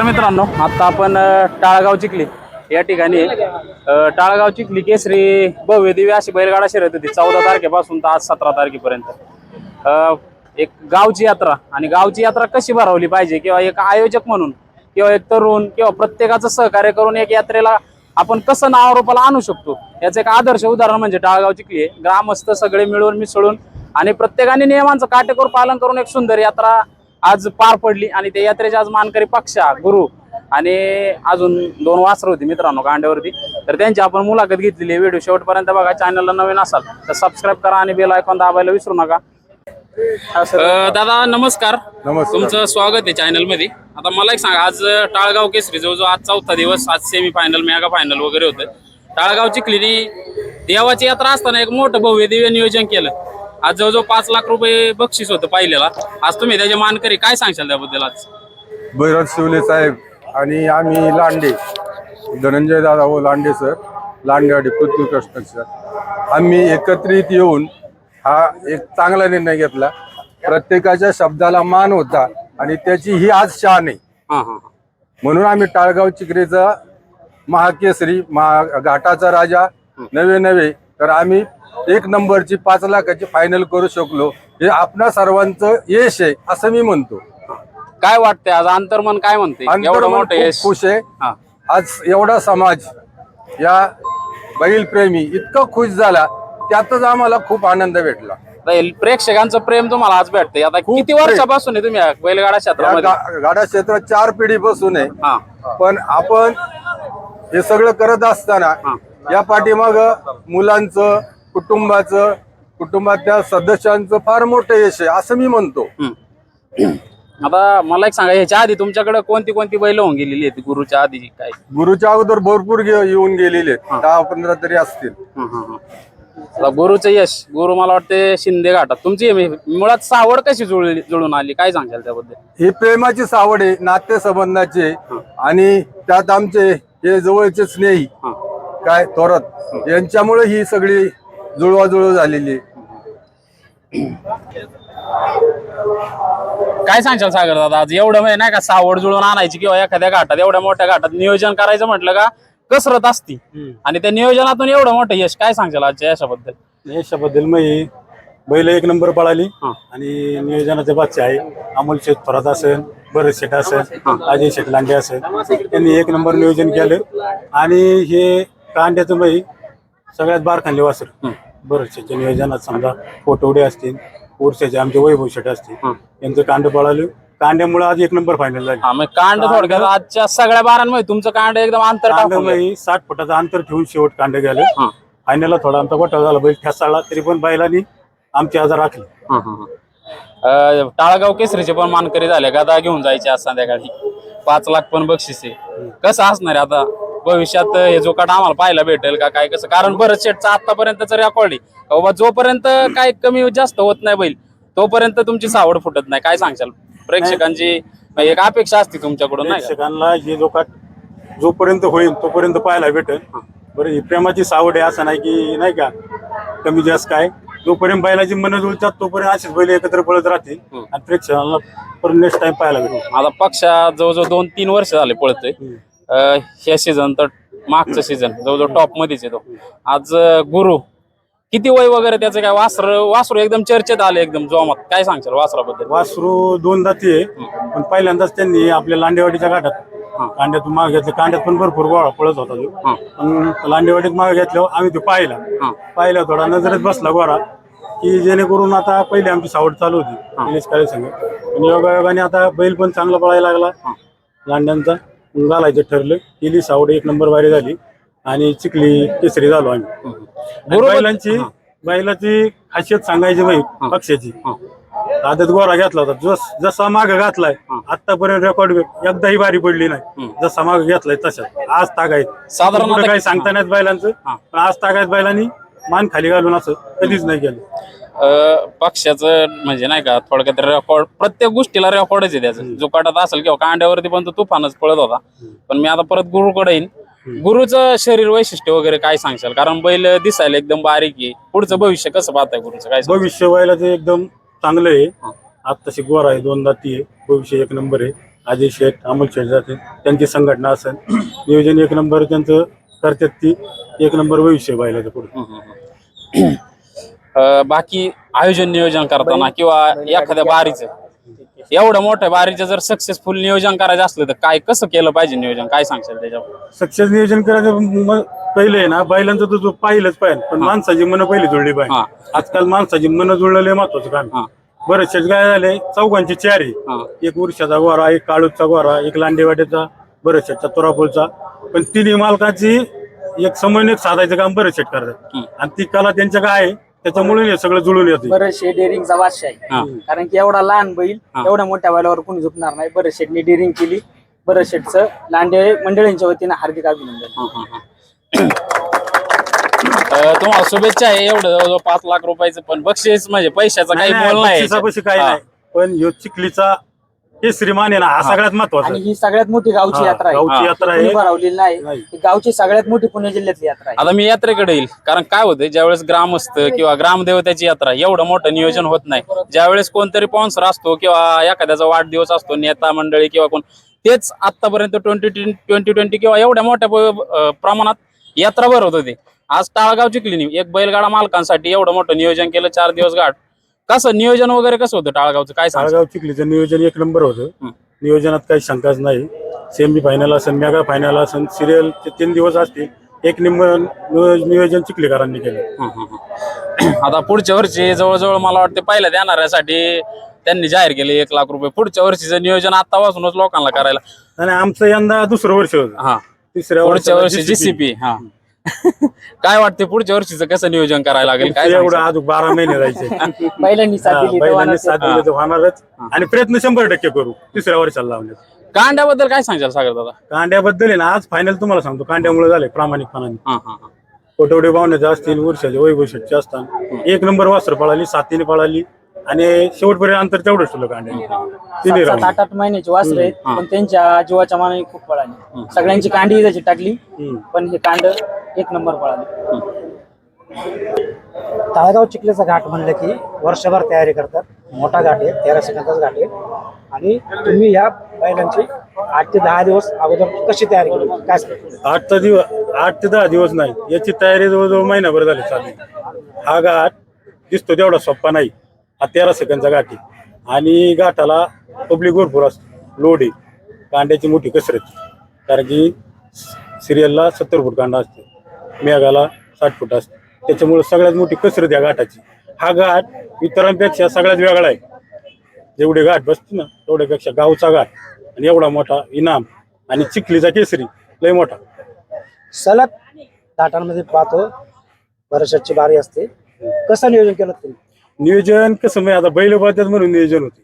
मित्रांनो आता आपण टाळगाव चिखली या ठिकाणी टाळगाव चिखली केसरी भव्य दिव्य अशी बैलगाडा शर्यत होती. चौदा तारखेपासून तर आज सतरा तारखेपर्यंत. एक गावची यात्रा आणि गावची यात्रा कशी भरवली पाहिजे किंवा एक आयोजक म्हणून किंवा एक तरुण किंवा प्रत्येकाचं सहकार्य करून एक यात्रेला आपण कसं नावारोपाला आणू शकतो? याचं एक आदर्श उदाहरण म्हणजे टाळगाव चिखली ग्रामस्थ सगळे मिळून मिसळून आणि प्रत्येकाने नियमांचं काटेकोर पालन करून एक सुंदर यात्रा आज पार पडली आणि त्या यात्रेचे आज मानकरी पक्षा गुरु आणि अजून दोन वासर होती मित्रांनो कांड्यावरती तर त्यांची आपण मुलाखत घेतलेली आहे. व्हिडिओ शेवटपर्यंत बघा. चॅनलला नवीन असाल तर सबस्क्राईब करा आणि बेल आयकॉन दाबायला विसरू नका. अ, दादा नमस्कार. नमस्कार. तुमचं स्वागत आहे चॅनलमध्ये. आता मला एक सांगा आज टाळगाव केसरी जो जो आज चौथा दिवस आज सेमी फायनल मेगा फायनल वगैरे होतं. टाळगाव चिखलीने देवाची यात्रा असताना एक मोठं भव्य दिव्य नियोजन केलं. आज जवळजवळ पाच लाख रुपये बक्षीस होतं पाहिलेला आज तुम्ही त्याचे मानकरी काय सांगशाल त्याबद्दल आज? भैरव शिवले साहेब आणि आम्ही लांडे. धनंजय दादा व लांडे सर लांडेवाडी पृथ्वी कन्स्ट्रक्शन आम्ही एकत्रित येऊन हा एक चांगला निर्णय घेतला. प्रत्येकाच्या शब्दाला मान होता आणि त्याची ही आज शान आहे. हा हा हा. म्हणून आम्ही टाळगाव चिकरीचा महाकेसरी महा घाटाचा राजा नवे नवे. तर आम्ही एक नंबरची पाच लाखाची फायनल करू शकलो. हे आपणा सर्वांचं यश आहे असं मी म्हणतो. काय वाटतंय आज? अंतर्मन काय म्हणते एवढं अंतर्मन मोठं खूप यश. खुश आहे. हा. आज एवढा समाज या बैलप्रेमी इतका खुश झाला त्यातच आम्हाला खूप आनंद भेटला. आता प्रेक्षकांचं प्रेम तुम्हाला आज भेटतंय. आता खूप किती प्रेम. वर्षापासून आहे तुम्ही या बैलगाडा या क्षेत्रामध्ये? गा- गाडा क्षेत्रात चार पिढीपासून आहे. हा. पण आपण हे सगळं करत असताना हा. या पाठीमाग मुलांचं कुटुंबाचं कुटुंबातल्या सदस्यांचं फार मोठं यश आहे असं मी म्हणतो. आता मला एक सांगा ह्याच्या आधी तुमच्याकडे कोणती कोणती बैल होऊन गेलेली आहेत? गुरुच्या आधी काय? गुरुच्या अगोदर भरपूर गे- येऊन गेलेले आहेत. दहा पंधरा तरी असतील. हं, हं, हं. आता गुरुचं यश गुरु मला वाटते शिंदे घाटात. तुमची हे मुळात सावड कशी जुळली जुळून आली? काय सांगाल त्याबद्दल? ही प्रेमाची सावड आहे नातेसंबंधाचे आणि त्यात आमचे हे जवळचे स्नेही हं. काय थोरात यांच्यामुळे ही सगळी जुळवाजुळव झालेली. काय सांगशाल सागर दादा? आज एवढं म्हणजे नाही का सावड जुळून आणायची किंवा एखाद्या घाटात एवढ्या मोठ्या घाटात नियोजन करायचं म्हटलं का कसरत असती. आणि त्या नियोजनातून एवढं मोठं यश काय सांगशाल आजच्या यशाबद्दल? यशाबद्दल ही बैल एक नंबर पळाली. आणि नियोजनाचे बादशा आहे. अमोल शेठ थोरात असेल भरत शेठ असेल अजय शेठ लांडे असेल. त्यांनी एक नंबर नियोजन केलं. आणि हे कांड्याचं बाई सगळ्यात बार खाल्ले वासर भरत शेठच्या नियोजनात समजा फोटोडे असतील उरशाचे आमचे वैभव शेठ असतील. यांचं कांड पळालं कांड्यामुळे आज एक नंबर फायनल झाली. हा मग कांड थोडक्यात आजच्या सगळ्या बारांमध्ये तुमचं कांड एकदम अंतर टाकून गेलं. साठ फुटाचं अंतर ठेवून शेवट कांड गेलं हा. फायनलला थोडा आमचा गोठा झाला बैल ठसाळला तरी पण बैलांनी आमची आजार राखली. हा, हा, हा. अं, टाळगाव केसरीचे पण मानकरी झाले गदा घेऊन जायचे आज संध्याकाळी. पाच लाख पण बक्षीस आहे. कसं असणार आहे आता? भविष्यात हे जो काट आम्हाला पाहायला भेटेल का काय कसं? कारण बरं शेटचा आतापर्यंतचा रेकॉर्ड आहे बाबा जोपर्यंत काय कमी जास्त होत नाही बैल तोपर्यंत तुमची सावड फुटत नाही. काय सांगशाल? प्रेक्षकांची एक अपेक्षा असते तुमच्याकडून नाही का? प्रेक्षकांना हे जो का जोपर्यंत होईल तोपर्यंत पाहायला भेटेल. बरं ही प्रेमाची सावड आहे असं नाही की नाही का? कमी जास्त काय. जोपर्यंत बैलाची मन जुळतात तोपर्यंत असेच बैल एकत्र पळत राहतील. हम्म. आणि प्रेक्षकांना नेक्स्ट टाइम पाहायला भेटेल. आता पक्षा जवळजवळ दोन तीन वर्ष झाले पळतोय. ह्या सीझन तर मागचं सीझन जवळजवळ टॉप मध्येच येतो आज गुरु किती वय वगैरे त्याचं काय? वासर वासरू एकदम चर्चेत आले एकदम जोमात. काय सांगशाल वासराबद्दल? वासरू दोन दाती आहे पण पहिल्यांदाच त्यांनी आपल्या लांडेवाडीच्या घाटात हा. कांड्यातून मागे घेतलं. कांड्यात पण भरपूर गोळा पळत होता तो. पण लांडेवाडीत मागे घेतल्यावर आम्ही तो पाहिला. पाहिला थोडा नजरेत बसला गोरा की जेणेकरून आता पहिली आमची सावड चालू होती निलेश काळे संघ. पण योगायोगाने आता बैल पण चांगला पळायला लागला लांड्यांचा. घालायचं ठरलं. केली सावड एक नंबर बारी झाली आणि चिखली केसरी झालो आम्ही. आणि बरोबर. बैलांची? बैलाची खासियत सांगायची बाई पक्षाची. आदत गोरा घेतला होता. जस जसा माग घातलाय आतापर्यंत रेकॉर्ड एकदाही बारी पडली नाही. जसा माग घेतलाय तशा आज तागायत. साधारण आता- काही सांगता नाहीत बैलांचं. पण आज तागायत बैलांनी मान खाली घालून असं कधीच नाही केलं. अं, पक्षाचं म्हणजे नाही का थोडक्यात रेकॉर्ड प्रत्येक गोष्टीला रेकॉर्डच आहे त्याचं. जो काटात असेल किंवा कांड्यावरती पण तो तुफानच पळत होता. पण मी आता परत गुरुकडे येईन. गुरुचं शरीर वैशिष्ट्य वगैरे काय सांगशाल? कारण बैल दिसायला एकदम बारीक आहे. पुढचं भविष्य कसं पाहताय गुरुचं? काय सांगशाल? भविष्य बैलाचं एकदम चांगलं आहे. आत्ताशी गोर आहे दोन दाती आहे. भविष्य एक नंबर आहे. अजय शेठ अमोल शेठ जाते. त्यांची संघटना असेल. नियोजन एक नंबर त्यांचं करतात ती. एक नंबर भविष्य बैलाचं पुढे. अं, बाकी आयोजन नियोजन करताना किंवा एखाद्या बारीचं. एवढं मोठ्या बारीचं जर सक्सेसफुल नियोजन करायचं असलं तर काय कसं केलं पाहिजे नियोजन? काय सांगशाल त्याच्यावर? सक्सेस नियोजन करायचं म- पहिले आहे ना बैलांचं तर जो पाहिलंच पाहिजे पण माणसाची मनं पहिली जुळली हा. पाहिजे आजकाल माणसाची मनं जुळलेलं महत्वाचं काम हा. बरेचसे काय झाले चौघांची चारी. हा. एक उरशाचा गोरा एक काळूचा गोरा एक लांडेवाड्याचा बरेचशेटचा तुरापूरचा. पण तिन्ही मालकाची एक समन्वय साधायचं काम बरेचशेट करतात. हम्म. आणि ती कला त्यांच्या काय आहे. त्याच्यामुळे हे सगळं जुळून येते बरेचशे डेअरिंगचा हा. आहे कारण की एवढा लहान बैल हा. एवढ्या मोठ्या बैलावर कोणी झुकणार नाही बरेच शेटनी डेअरिंग केली बरेच शेटचं लांडे मंडळींच्या वतीनं हार्दिक अभिनंदन हा, हा, हा. अं, तुम्हाला शुभेच्छा आहे एवढं जवळजवळ पाच लाख रुपयाचं पण बक्षीस म्हणजे पैशाचं काही नाही, मोल काही हा. नाही पण ह्यो चिखलीचा हे श्रीमान आहे ना हा सगळ्यात महत्त्वाचा आणि. ही सगळ्यात मोठी गावची हा, यात्रा आहे. गावची यात्रा कोणी आहे. भरवलेली नाही. नाही. ही गावची सगळ्यात मोठी पुणे जिल्ह्यातली यात्रा आहे. आता मी यात्रेकडे येईल. कारण काय होतं ज्यावेळेस ग्रामस्थ किंवा ग्रामदेवताची यात्रा एवढं मोठं नियोजन होत नाही. ज्यावेळेस कोणतरी स्पॉन्सर असतो किंवा एखाद्याचा वाढदिवस असतो नेता मंडळी किंवा कोण तेच आतापर्यंत ट्वेंटी ट्वेंटी ट्वेंटी किंवा एवढ्या मोठ्या प- अं, प्रमाणात यात्रा भरवत होती. आज टाळगाव चिखली एक बैलगाडा मालकांसाठी एवढं मोठं नियोजन केलं चार दिवस गाठ. कसं नियोजन वगैरे कसं होतं टाळगावचं? काय सांग साळगाव चिखलीचं नियोजन एक नंबर होतं. नियोजनात काही शंकाच नाही. सेमी फायनल असेल मेगा फायनल असेल सिरियलचे तीन दिवस असतील. एक नंबर नियोजन चिखलीकरांनी केलं. आता पुढच्या वर्षी जवळजवळ मला वाटतं पहिल्या देणाऱ्यासाठी त्यांनी जाहीर केले एक लाख रुपये. पुढच्या वर्षीचं नियोजन आतापासूनच लोकांना करायला. आणि आमचं यंदा दुसरं वर्ष होतं. हा. तिसऱ्या पुढच्या वर्षी GCP. जीसीपी हा. काय वाटते पुढच्या वर्षीचं कसं नियोजन करायला लागेल? काय एवढं सांगशाल? अजून बारा महिने राहायचे बैलांनी साथ हा, दिली बैलांनी तेव्हा साथ दिली तर होणारच. आणि प्रयत्न शंभर टक्के करू. तिसऱ्या वर्षाला लावण्यात. कांड्याबद्दल काय सांगाल सागर दादा? कांड्याबद्दल आहे ना आज फायनल तुम्हाला सांगतो. कांड्यामुळे झाले प्रामाणिकपणाने. हा हा हा. कोटवडे पाहुण्याचे असतील वर्षाचे वैभव शेटचे असतात एक नंबर वास्त्र पळाली सातीने पळाली. आणि शेवटपर्यंत अंतर तेवढंच ठेवलं कांड्याने तिन्ही सात आठ आठ महिन्याची वासरे आहेत. पण त्यांच्या जीवाच्या मानाने खूप पळाली सगळ्यांची कांडी त्याची टाकली हम्म. पण हे कांड एक नंबर पळाली ताळगाव चिखलीचा घाट म्हणलं की वर्षभर तयारी करतात. मोठा घाट आहे तेरा सेकंदाचा घाट आहे. आणि तुम्ही या बैलांची आठ ते दहा दिवस अगोदर कशी तयारी केली? काय सांगता? आठ ते दिवस आठ ते दहा दिवस नाही. याची तयारी जवळजवळ महिनाभर झाली चालू. हा घाट दिसतो तेवढा सोप्पा नाही. हा तेरा सेकंदचा गाठी. आहे आणि घाटाला पब्लिक भरपूर असतो. लोड आहे कांड्याची मोठी कसरत. कारण की सिरियलला सत्तर फूट कांडा असते. मेघाला साठ फूट असते. त्याच्यामुळे सगळ्यात मोठी कसरत या घाटाची. हा घाट इतरांपेक्षा सगळ्यात वेगळा आहे. जेवढे घाट बसते ना तेवढ्यापेक्षा गावचा घाट आणि एवढा मोठा इनाम आणि चिखलीचा केसरी लय मोठा. सलग घाटांमध्ये पाहतो. बऱ्याचशाची बारी असते. कसं नियोजन केलं तुम्ही? नियोजन कसं म्हणजे आता बैल म्हणून नियोजन होते.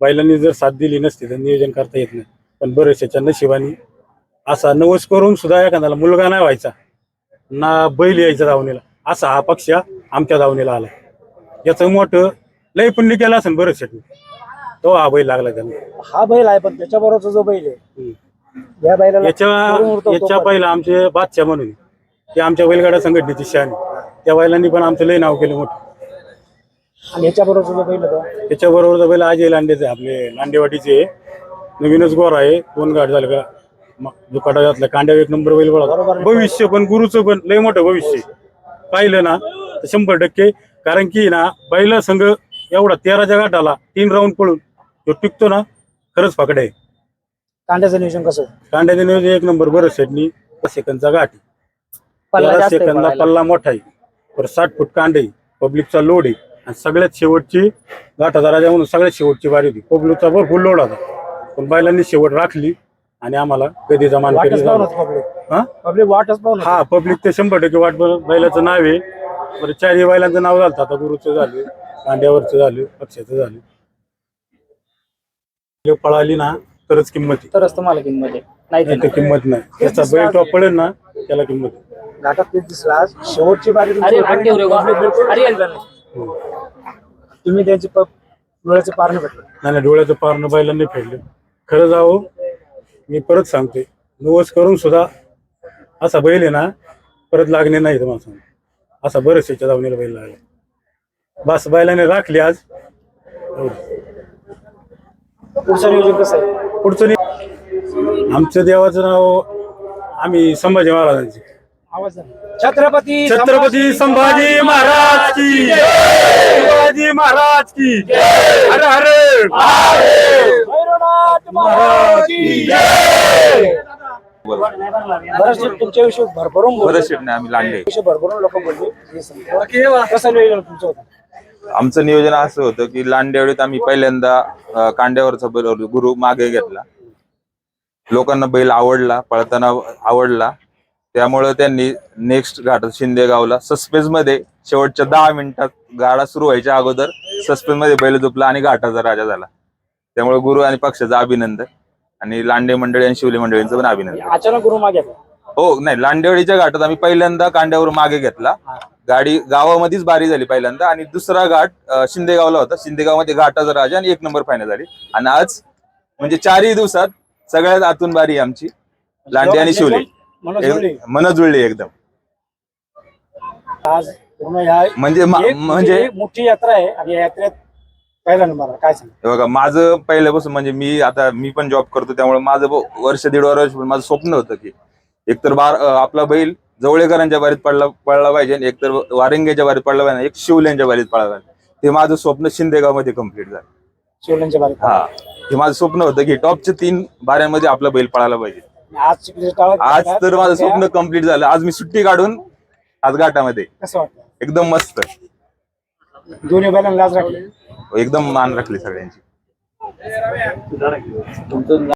बैलांनी जर साथ दिली नसती तर नियोजन करता येत नाही. पण बरेचशाच्या नशिबाने असा नवस करून सुद्धा एखाद्याला मुलगा नाही व्हायचा. ना बैल यायचा धावणीला. असा हा पक्ष आमच्या धावणीला आला याचं मोठं लय पुण्य केलं असेल बरेच शेट तो हा बैल लागला त्यांना. हा बैल आहे पण त्याच्याबरोबरचा जो बैल आहे या बैलाला याच्या याच्या. पहिला आमचे बादशाह म्हणून. ते आमच्या बैलगाडा संघटनेची शान त्या बैलांनी पण आमचं लय नाव केलं मोठं. आणि जो बैल होता त्याच्याबरोबर बैल अजय लांडेचे आपले लांडेवाडीचे नवीनच गोर आहे. दोन गाठ झाले का? म- दुकाटा घातला. कांड्या एक नंबर बैल बळा भविष्य पण गुरुचं पण लय मोठं भविष्य आहे. पाहिलं ना तर शंभर टक्के. कारण की ना बैला संघ एवढा तेराच्या गाठाला तीन राऊंड पळून तो टिकतो ना खरंच फाकडे आहे. कांड्याचं नियोजन कसं? कांड्याचे नियोजन एक नंबर बरं सेटनी सेकंदचा गाठ आहे. पल्ला तेरा जास्त आहे सेकंदला पळायला. पल्ला मोठा आहे. बरं साठ फूट कांडे आहे. पब्लिकचा लोड आहे. आणि सगळ्यात शेवटची घाट हजाराच्या म्हणून सगळ्यात शेवटची बारी होती. पब्लिकचा भरपूर लोड होता. पण बैलांनी शेवट राखली आणि आम्हाला वाटच पाहून झाला. पब्लिक हा? पब्लिक वाटच पाहून हा पब्लिक ते शंभर टक्के वाट बैलाचं नाव आहे. बरं चारही बैलांचं नाव झालं आता गुरुचं झालं कांड्यावरचं झालं पक्षाचं झालं. हे पळाली ना तरच किंमत आहे. तरच तुम्हाला किंमत आहे. नाही तर नाही तर किंमत नाही. त्याचा बैल टॉप पडेल ना त्याला किंमत आहे. घाटात तेच दिसला आज. शेवटची बारी तुमची. अरे होती. रे वा. तुम्ही त्यांची प- डोळ्याचे पारणे भेटले नाही नाही, डोळ्याचं पारणं बैलांनी फेडलं. खरं जावं मी परत सांगते नवस करून सुद्धा असा बैल आहे ना परत लागणे नाही तुम्हाला सांगतो. असा बरेच याच्या दावणीला बैल लागले. बस बैलाने राखली आज. एवढं. पुढचं नियोजन कसं आहे? पुढचं नि- आमचं देवाचं नाव आम्ही संभाजी महाराजांचे. छत्रपती छत्रपती संभाजी महाराज की जय! शिवाजी महाराज की जय! हर हर भैरवनाथ महाराज तुमच्याविषयी भरभरून आम्ही लांडे विषयी भरभरून लोक बोलले. हे. कसं नियोजन तुमचं होतं? आमचं नियोजन असं होतं की लांडेवडीत आम्ही पहिल्यांदा कांड्यावरचा बैल गुरु मागे घेतला. लोकांना बैल आवडला पळताना आवडला. त्यामुळे त्यांनी नेक्स्ट घाटात शिंदेगावला सस्पेन्समध्ये शेवटच्या दहा मिनिटात गाडा सुरू व्हायच्या अगोदर सस्पेन्समध्ये बैल झोपला आणि घाटाचा राजा झाला. त्यामुळे गुरु आणि पक्षाचं अभिनंदन आणि लांडे मंडळी आणि शिवले मंडळींचं पण अभिनंदन. अचानक गुरु मागे. हो नाही लांडेवाडीच्या घाटात आम्ही पहिल्यांदा कांड्यावर मागे घेतला. गाडी गावामध्येच बारी झाली पहिल्यांदा आणि दुसरा घाट शिंदेगावला होता. शिंदेगावमध्ये घाटाचा राजा आणि एक नंबर फायनल झाली. आणि आज म्हणजे चारही दिवसात सगळ्यात आतून बारी आमची लांडे आणि शिवले. एक- मन जुळली एकदम. आज पूर्ण ह्या म्हणजे मा- एक म्हणजे मोठी यात्रा आहे आणि या यात्रेत पहिला नंबर. काय सांग हे बघा माझं पहिल्यापासून म्हणजे मी आता मी पण जॉब करतो त्यामुळे माझं ब- वर्ष दीड वर्ष माझं स्वप्न होतं की एकतर बार अं, आपला बैल जवळेकरांच्या बारीत पडला पडला पाहिजे आणि एकतर वारंग्याच्या बारीत पडला पाहिजे एक शिवल्यांच्या बारीत पडला पाहिजे. ते माझं स्वप्न शिंदेगावमध्ये कंप्लीट झालं. शिवल्यांच्या बारीत हा. हे माझं स्वप्न होतं की टॉपच्या तीन बाऱ्यांमध्ये आपला बैल पळायला पाहिजे. आज तर माझं स्वप्न कंप्लीट झालं. आज मी सुट्टी काढून आज घाटामध्ये. कसं वाटतं एकदम मस्त. दोन्ही बैलांना लाज राखली. एकदम मान राखली सगळ्यांची.